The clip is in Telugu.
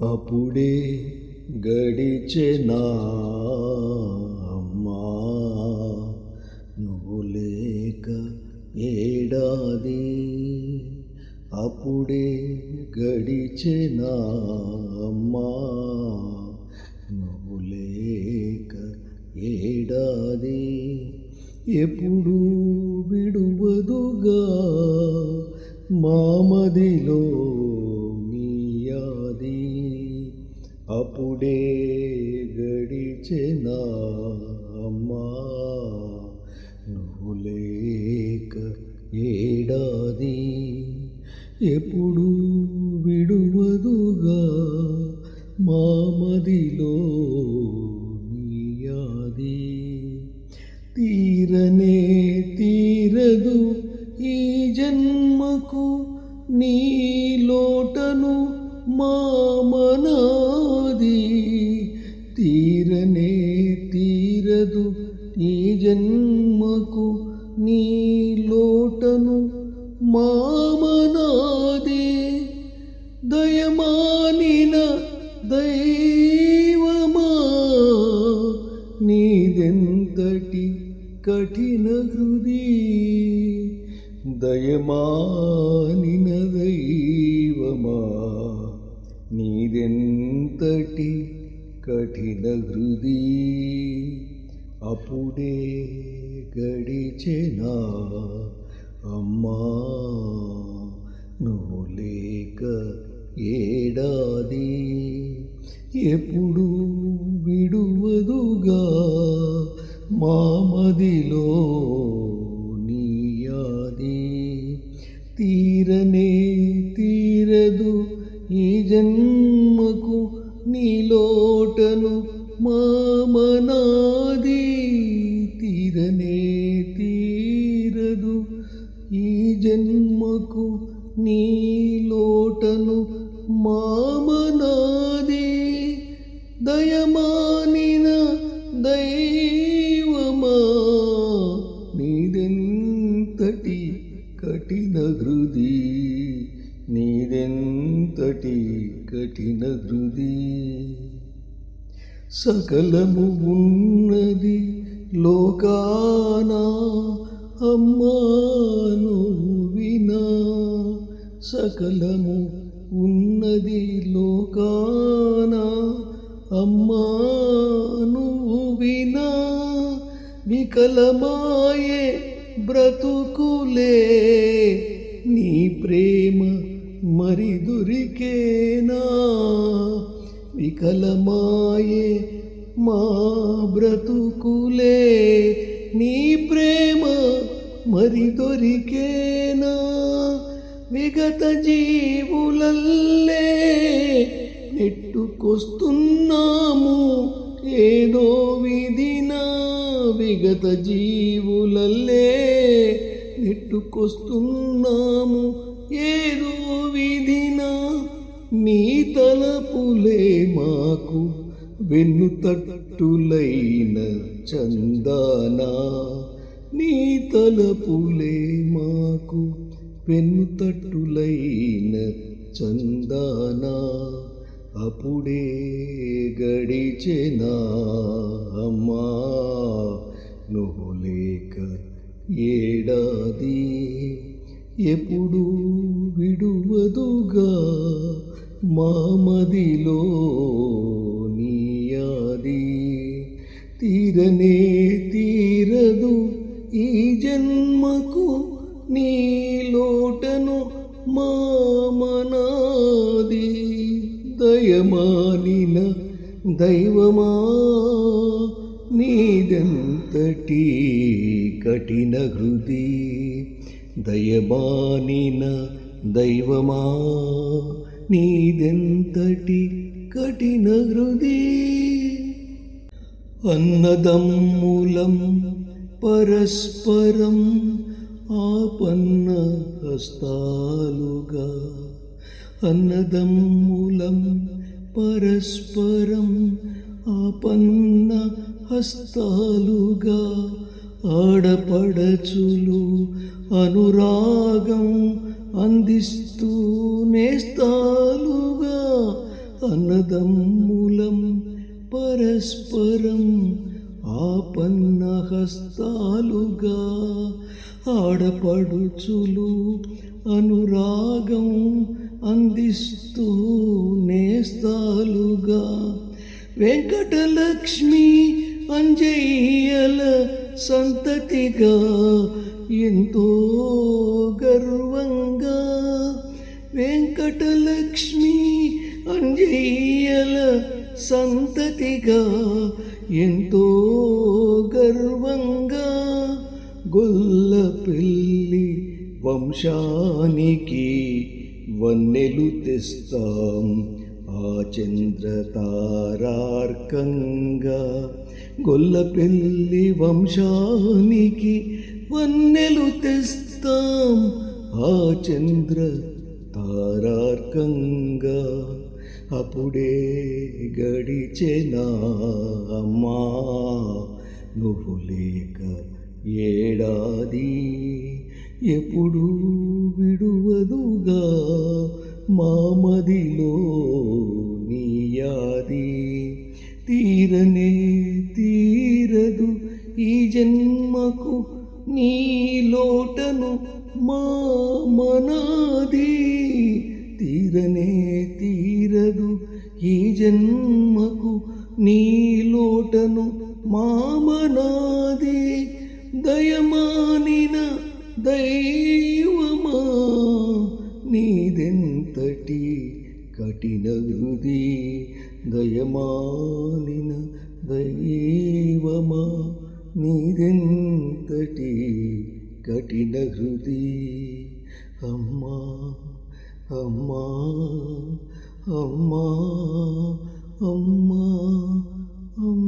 అప్పుడే గడిచెనా అమ్మా? నువ్వు లేక ఏడాది అప్పుడే గడిచెనా అమ్మా? నువ్వు లేక ఏడాది ఎప్పుడు విడువదుగా? మామదిలో అప్పుడే గడిచెనా అమ్మా? నువ్వు లేక ఏడాది ఎప్పుడు విడువదుగా? మామదిలో నీయాది తీరనే తీరదు ఈ జన్మకు నీ లోటను మామనాది జన్మకు నీ లోటను మామనాది. దయమానిన దైవమా నీదెంతటి కఠిన హృది. దయమానిన దైవమా నీదెంతటి కఠిన హృది. అప్పుడే గడిచెనా? అమ్మా నువ్వు లేక ఏడాది ఎప్పుడు విడువదుగా? మామదిలో నీయాది తీరనే తీరదు. ఈ జన్మకు నీలోటను మామనా దయమానిన దైవమా నీదెంతటి కఠిన హృది నీదెంతటి కఠిన హృది సకలము ఉన్నది లోకానా అమ్మాను వినా సకలము ఉన్నది లోకా వికలమాయే బ్రతుకులే. నీ ప్రేమ మరి దొరికేనా? వికలమాయే మా బ్రతుకులే. నీ ప్రేమ మరి దొరికేనా? విగత జీవులల్లే నెట్టుకొస్తున్నాము. ఏదో విధి విగత జీవులల్లే నెట్టుకొస్తున్నాము. ఏదో విధిన నీ తలపులే మాకు వెన్ను తట్టులైన చందానా. నీ తలపులే మాకు వెన్ను తట్టులైన చందానా. అప్పుడే గడిచెనా అమ్మా. నువ్వు లేక ఏడాది ఎప్పుడు విడువదుగా మామదిలో నీయాది తీరనే తీరదు ఈ జన్మకు నీ లోటను మామనాది. దయమాలిన దైవమా గట్టి కఠిన హృది దయబానిన దైవమా? నీదెంతటి కఠిన హృది? అన్నదమ్ములం పరస్పరం ఆపన్న హస్తాలుగా. అన్నదమ్ములం పరస్పరం ఆపన్న హస్తాలుగా ఆడపడచులు అనురాగం అందిస్తూ నేస్తాలుగా అన్నదమ్ములం పరస్పరం ఆపన్న హస్తాలుగా ఆడపడుచులు అనురాగం అందిస్తూ నేస్తాలుగా వెంకటలక్ష్మి అంజయ్యల సంతతిగా ఎంతో గర్వంగా వెంకటలక్ష్మి అంజయ్యల సంతతిగా ఎంతో గర్వంగా గుల్ల పెళ్ళి వంశానికి వన్నెలు తెస్తాం. చంద్రతారార్కంగా గొల్లపెల్లి వంశానికి వన్నెలు తెస్తాం ఆ చంద్ర తారార్కంగా అప్పుడే గడిచెనా అమ్మా నువ్వు లేక ఏడాది ఎప్పుడు విడువదుగా మామ జన్మకు నీ లోటను మా మనాది తీరనే తీరదు. ఈ జన్మకు నీ లోటను మామనాది దయమానిన దైవమా నీదెంతటి కఠిన హృది దయమానిన దైవమా నీదెంతటి కఠిన హృది? అమ్మా అమ్మా అమ్మా అమ్మా అమ్మా